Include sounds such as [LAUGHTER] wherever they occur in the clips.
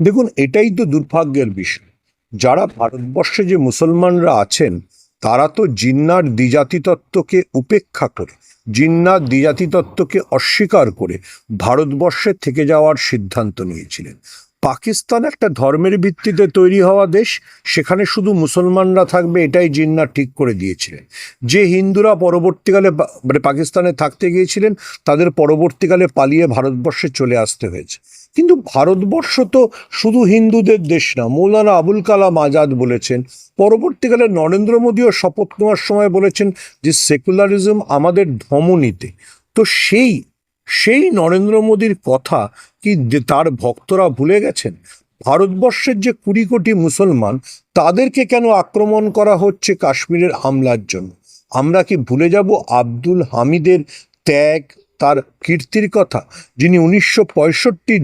দেখুন, এটাই তো দুর্ভাগ্যের বিষয়। যারা ভারতবর্ষে যে মুসলমানরা আছেন, তারা তো জিন্নার দ্বিজাতিতত্ত্বকে উপেক্ষা করে, জিন্নার দ্বিজাতিতত্ত্বকে অস্বীকার করে ভারতবর্ষে থেকে যাওয়ার সিদ্ধান্ত নিয়েছিলেন। পাকিস্তান একটা ধর্মের ভিত্তিতে তৈরি হওয়া দেশ, সেখানে শুধু মুসলমানরা থাকবে, এটাই জিন্না ঠিক করে দিয়েছিলেন। যে হিন্দুরা পরবর্তীকালে মানে পাকিস্তানে থাকতে গিয়েছিলেন, তাদের পরবর্তীকালে পালিয়ে ভারতবর্ষে চলে আসতে হয়েছে। কিন্তু ভারতবর্ষ তো শুধু হিন্দুদের দেশ না, মৌলানা আবুল কালাম আজাদ বলেছেন, পরবর্তীকালে নরেন্দ্র মোদীও শপথ নেওয়ার সময় বলেছেন যে সেকুলারিজম আমাদের ধমনীতে। তো সেই সেই নরেন্দ্র মোদীর কথা কি তার ভক্তরা ভুলে গেছেন? ভারতবর্ষের যে কুড়ি কোটি মুসলমান, তাদেরকে কেন আক্রমণ করা হচ্ছে কাশ্মীরের হামলার জন্য? আমরা কি ভুলে যাব আব্দুল হামিদের ত্যাগ, তার কীর্তির কথা? যিনি উনিশশো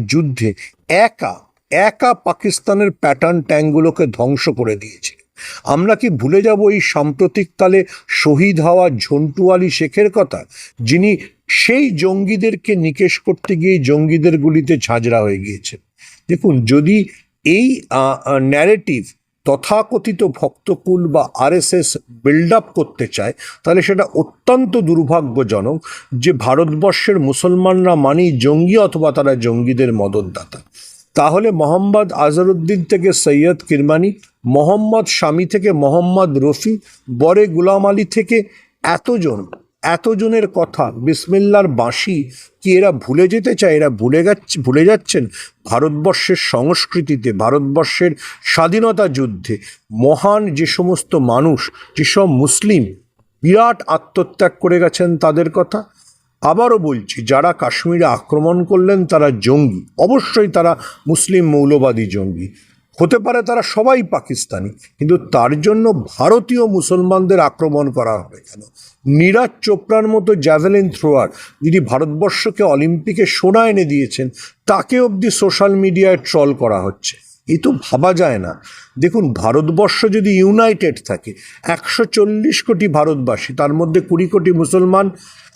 যুদ্ধে একা একা পাকিস্তানের প্যাটার্ন ট্যাঙ্কগুলোকে ধ্বংস করে দিয়েছে আমরা কি ভুলে যাব এই সাম্প্রতিককালে শহীদ হওয়া ঝন্টু আলী শেখের কথা? যিনি সেই জঙ্গিদেরকে নিকেশ করতে গিয়ে জঙ্গিদের গুলিতে ঝাঁঝরা হয়ে গিয়েছে। দেখুন, যদি এই ন্যারেটিভ তথাকথিত ভক্তকুল বা আরএসএস বিল্ড আপ করতে চায়, তাহলে সেটা অত্যন্ত দুর্ভাগ্যজনক যে ভারতবর্ষের মুসলমানরা মানেই জঙ্গি অথবা তারা জঙ্গিদের মদতদাতা। তাহলে মোহাম্মদ আজহারউদ্দিন থেকে সৈয়দ কিরমানি, মোহাম্মদ স্বামী থেকে মোহাম্মদ রফি, বরে গুলাম আলী থেকে এতজন এতজনের কথা, বিসমিল্লার বাঁশি, কি এরা ভুলে যেতে চায়? এরা ভুলে যাচ্ছে ভুলে যাচ্ছেন ভারতবর্ষের সংস্কৃতিতে, ভারতবর্ষের স্বাধীনতা যুদ্ধে। মহান যে সমস্ত মানুষ যেসব মুসলিম, বিরাট আত্মত্যাগ করে গেছেন তাদের কথা। আবারও বলছি, যারা কাশ্মীরে আক্রমণ করলেন তারা জঙ্গি। অবশ্যই তারা মুসলিম মৌলবাদী জঙ্গি। হতে পারে তারা সবাই পাকিস্তানি, কিন্তু তার জন্য ভারতীয় মুসলমানদের আক্রমণ করা হবে কেন? নীরাজ চোপড়ার মতো জ্যাভেলিন থ্রোয়ার যিনি ভারতবর্ষকে অলিম্পিকে সোনা এনে দিয়েছেন, তাকে অবধি সোশ্যাল মিডিয়ায় ট্রল করা হচ্ছে। এই তো ভাবা যায় না। দেখুন, ভারতবর্ষ যদি ইউনাইটেড থাকে, একশো চল্লিশ কোটি ভারতবাসী, তার মধ্যে কুড়ি কোটি মুসলমান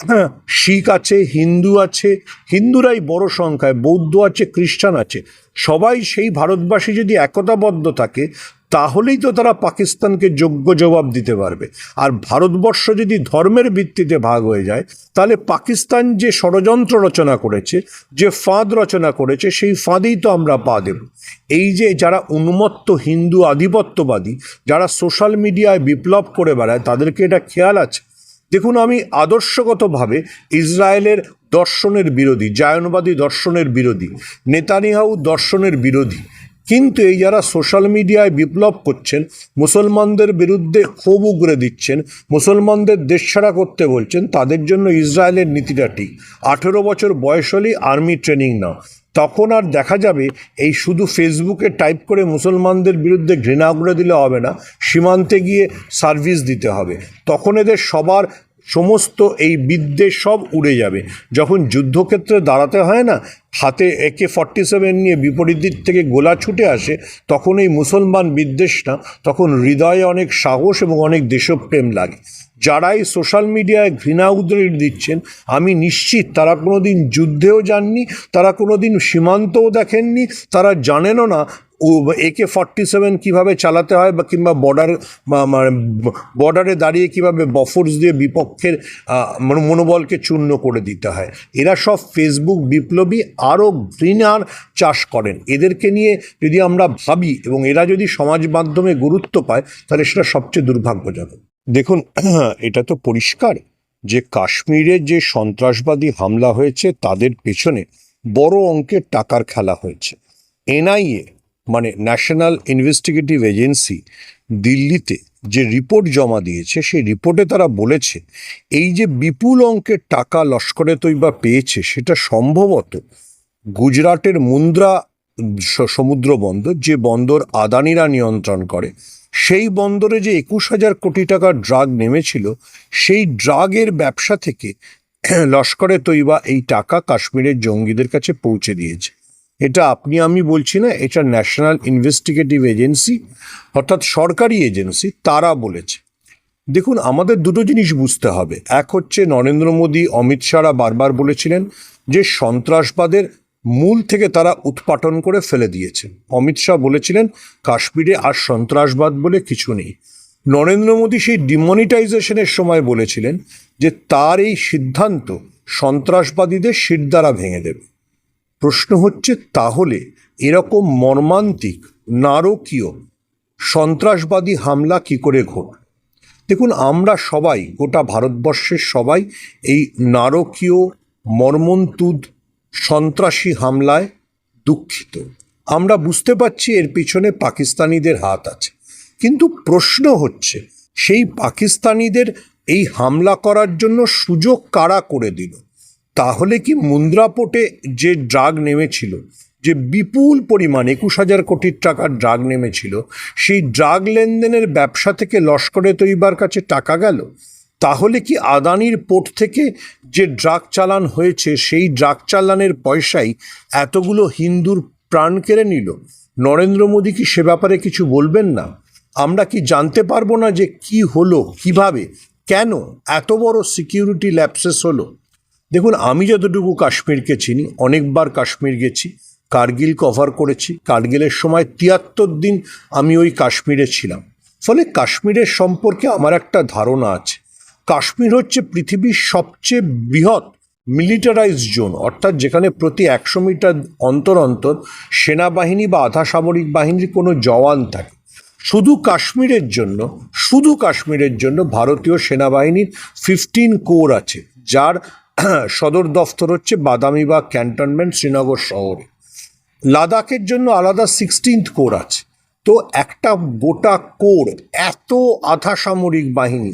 হ্যাঁ শিখ আছে, হিন্দু আছে, হিন্দুরাই বড় সংখ্যায়, বৌদ্ধ আছে, খ্রিস্টান আছে, সবাই সেই ভারতবাসী যদি একতাবদ্ধ থাকে তাহলেই তো তারা পাকিস্তানকে যোগ্য জবাব দিতে পারবে। আর ভারতবর্ষ যদি ধর্মের ভিত্তিতে ভাগ হয়ে যায়, তাহলে পাকিস্তান যে ষড়যন্ত্র রচনা করেছে, যে ফাঁদ রচনা করেছে, সেই ফাঁদেই তো আমরা পা দেব। এই যে যারা উন্মত্ত হিন্দু আধিপত্যবাদী, যারা সোশ্যাল মিডিয়ায় বিপ্লব করে বেড়ায়, তাদেরকে এটা খেয়াল আছে? দেখুন, আমি আদর্শগতভাবে ইসরায়েলের দর্শনের বিরোধী, জায়নবাদী দর্শনের বিরোধী, নেতানিয়াহু দর্শনের বিরোধী কিন্তু এই যারা সোশ্যাল মিডিয়ায় বিপ্লব করছেন, মুসলমানদের বিরুদ্ধে ক্ষোভ উগরে দিচ্ছেন, মুসলমানদের দেশ ছাড়া করতে বলছেন, তাদের জন্য ইসরায়েলের নীতিটা ঠিক। আঠেরো বছর বয়স হলেই আর্মি ট্রেনিং নাও। তখন আর দেখা যাবে, এই শুধু ফেসবুকে টাইপ করে মুসলমানদের বিরুদ্ধে ঘৃণা করে দিলে হবে না, সীমান্তে গিয়ে সার্ভিস দিতে হবে। তখন এদের সবার সমস্ত এই বিদ্বেষ সব উড়ে যাবে। যখন যুদ্ধক্ষেত্রে দাঁড়াতে হয় না, হাতে একে ফর্টি সেভেন নিয়ে বিপরীত দিক থেকে গোলা ছুটে আসে, তখন এই মুসলমান বিদ্বেষ না তখন হৃদয়ে অনেক সাহস এবং অনেক দেশপ্রেম লাগে। যারা এই সোশ্যাল মিডিয়ায় ঘৃণা উদ্রেক দিচ্ছেন, আমি নিশ্চিত তারা কোনো দিন যুদ্ধেও যাননি, তারা কোনো দিন সীমান্তও দেখেননি, তারা জানেনও না, ও একে ফর্টি সেভেন কীভাবে চালাতে হয় বা কিংবা বর্ডার বর্ডারে দাঁড়িয়ে কীভাবে বফোর্স দিয়ে বিপক্ষের মনো- মনোবলকে চূর্ণ করে দিতে হয়। এরা সব ফেসবুক বিপ্লবী, আরও ঘৃণার চাষ করেন। এদেরকে নিয়ে যদি আমরা ভাবি এবং এরা যদি সমাজ মাধ্যমে গুরুত্ব পায়, তাহলে সেটা সবচেয়ে দুর্ভাগ্যজনক। দেখুন, [CLEARS THROAT] এটা তো পরিষ্কার যে কাশ্মীরে যে সন্ত্রাসবাদী হামলা হয়েছে, তাদের পেছনে বড় অঙ্কের টাকার খেলা হয়েছে। এনআইএ মানে ন্যাশনাল ইনভেস্টিগেটিভ এজেন্সি দিল্লিতে যে রিপোর্ট জমা দিয়েছে, সেই রিপোর্টে তারা বলেছে, এই যে বিপুল অঙ্কের টাকা লস্করে তৈবা পেয়েছে, সেটা সম্ভবত গুজরাটের মুন্দ্রা সমুদ্র বন্দর, যে বন্দর আদানিরা নিয়ন্ত্রণ করে সেই বন্দরে যে একুশ হাজার কোটি টাকার ড্রাগ নেমেছিল, সেই ড্রাগের ব্যবসা থেকে [CLEARS THROAT] লস্করে তৈবা এই টাকা কাশ্মীরের জঙ্গিদের কাছে পৌঁছে দিয়েছে। এটা আপনি, আমি বলছি না, এটা ন্যাশনাল ইনভেস্টিগেটিভ এজেন্সি, অর্থাৎ সরকারি এজেন্সি, তারা বলেছে। দেখুন, আমাদের দুটো জিনিস বুঝতে হবে। এক হচ্ছে নরেন্দ্র মোদী, অমিত শাহরা বারবার বলেছিলেন যে সন্ত্রাসবাদের মূল থেকে তারা উৎপাটন করে ফেলে দিয়েছেন অমিত শাহ বলেছিলেন, কাশ্মীরে আর সন্ত্রাসবাদ বলে কিছু নেই। নরেন্দ্র মোদী সেই ডিমনিটাইজেশনের সময় বলেছিলেন যে তার এই সিদ্ধান্ত সন্ত্রাসবাদীদের শিরদারা ভেঙে দেবে। প্রশ্ন হচ্ছে, তাহলে এরকম মর্মান্তিক, নারকীয় সন্ত্রাসবাদী হামলা কি করে ঘটল? দেখুন, আমরা সবাই, গোটা ভারতবর্ষের সবাই এই নারকীয় মর্মন্তুদ সন্ত্রাসী হামলায় দুঃখিত। আমরা বুঝতে পারছি এর পিছনে পাকিস্তানিদের হাত আছে। কিন্তু প্রশ্ন হচ্ছে, সেই পাকিস্তানিদের এই হামলা করার জন্য সুযোগ কারা করে দিল? তাহলে কি মুন্দ্রা পোর্টে যে ড্রাগ নেমেছিল, যে বিপুল পরিমাণ, একুশ হাজার কোটির টাকার ড্রাগ নেমেছিল, সেই ড্রাগ লেনদেনের ব্যবসা থেকে লস্করে তৈবার কাছে টাকা গেল? তাহলে কি আদানির পোর্ট থেকে যে ড্রাগ চালান হয়েছে, সেই ড্রাগ চালানের পয়সাই এতগুলো হিন্দুর প্রাণ কেড়ে নিল? নরেন্দ্র মোদী কি সে ব্যাপারে কিছু বলবেন না? আমরা কি জানতে পারব না যে কি হলো, কীভাবে, কেন এত বড় সিকিউরিটি ল্যাপসেস হলো? দেখুন, আমি যতটুকু কাশ্মীরকে চিনি, অনেকবার কাশ্মীর গেছি, কার্গিল কভার করেছি, কার্গিলের সময় তিয়াত্তর দিন আমি ওই কাশ্মীরে ছিলাম। ফলে কাশ্মীরের সম্পর্কে আমার একটা ধারণা আছে। কাশ্মীর হচ্ছে পৃথিবীর সবচেয়ে বৃহৎ মিলিটারাইজ জোন, অর্থাৎ যেখানে প্রতি একশো মিটার অন্তর অন্তর সেনাবাহিনী বা আধা সামরিক বাহিনীর কোনো জওয়ান থাকে। শুধু কাশ্মীরের জন্য, শুধু কাশ্মীরের জন্য ভারতীয় সেনাবাহিনীর ফিফটিন কোর আছে, যার [CLEARS THROAT] সদর দফতর হচ্ছে বাদামিবাগ ক্যান্টনমেন্ট শ্রীনগর শহরে। লাদাখের জন্য আলাদা সিক্সটিন্থ কোর আছে। তো একটা গোটা কোর এত আধা সামরিক বাহিনী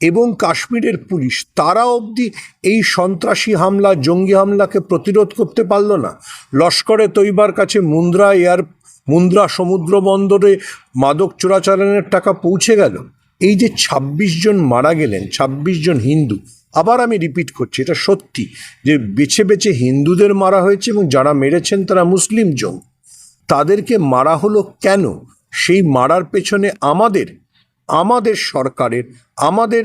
এবং কাশ্মীরের পুলিশ, তারা অবধি এই সন্ত্রাসী হামলা, জঙ্গি হামলাকে প্রতিরোধ করতে পারল না। লস্করে তৈবার কাছে মুন্দ্রা এয়ার, মুন্দ্রা সমুদ্র বন্দরে মাদক চোরাচালানের টাকা পৌঁছে গেল। এই যে ২৬ জন মারা গেলেন ২৬ জন হিন্দু, আবার আমি রিপিট করছি, এটা সত্যি যে বেছে বেছে হিন্দুদের মারা হয়েছে এবং যারা মেরেছেন তারা মুসলিম জন। তাদেরকে মারা হলো কেন? সেই মারার পেছনে আমাদের আমাদের সরকারের, আমাদের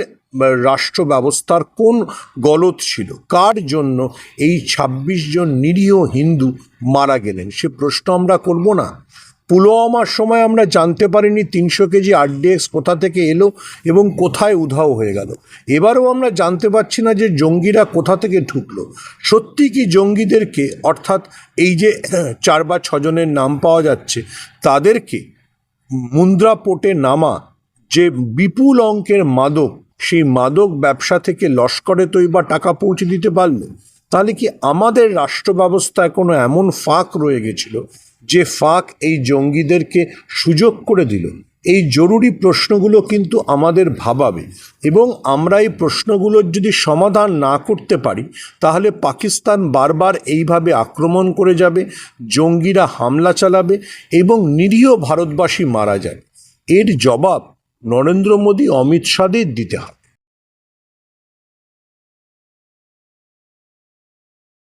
রাষ্ট্র ব্যবস্থার কোন গলত ছিল? কার জন্য এই ২৬ জন নিরীহ হিন্দু মারা গেলেন? সে প্রশ্ন আমরা করব না। পুলওয়ামার সময় আমরা জানতে পারিনি তিনশো কেজি আরডিএক্স কোথা থেকে এলো এবং কোথায় উধাও হয়ে গেল। এবারেও আমরা জানতে পারছি না যে জঙ্গিরা কোথা থেকে ঢুকলো। সত্যি কি জঙ্গিদেরকে, অর্থাৎ এই যে চার বা ছজনের নাম পাওয়া যাচ্ছে, তাদেরকে মুন্দ্রা পোর্টে নামা যে বিপুল অঙ্কের মাদক, সেই মাদক ব্যবসা থেকে লস্করে তৈবা টাকা পৌঁছে দিতে পারল। তাহলে কি আমাদের রাষ্ট্র ব্যবস্থায় কোনো এমন ফাঁক রয়ে গেছিল যে ফাঁক এই জঙ্গিদেরকে সুযোগ করে দিল? এই জরুরি প্রশ্নগুলো কিন্তু আমাদের ভাবাবে এবং আমরা এই প্রশ্নগুলোর যদি সমাধান না করতে পারি, তাহলে পাকিস্তান বারবার এইভাবে আক্রমণ করে যাবে, জঙ্গিরা হামলা চালাবে এবং নিরীহ ভারতবাসী মারা যাবে। এর জবাব নরেন্দ্র মোদী অমিত শাহদের দিতে হবে।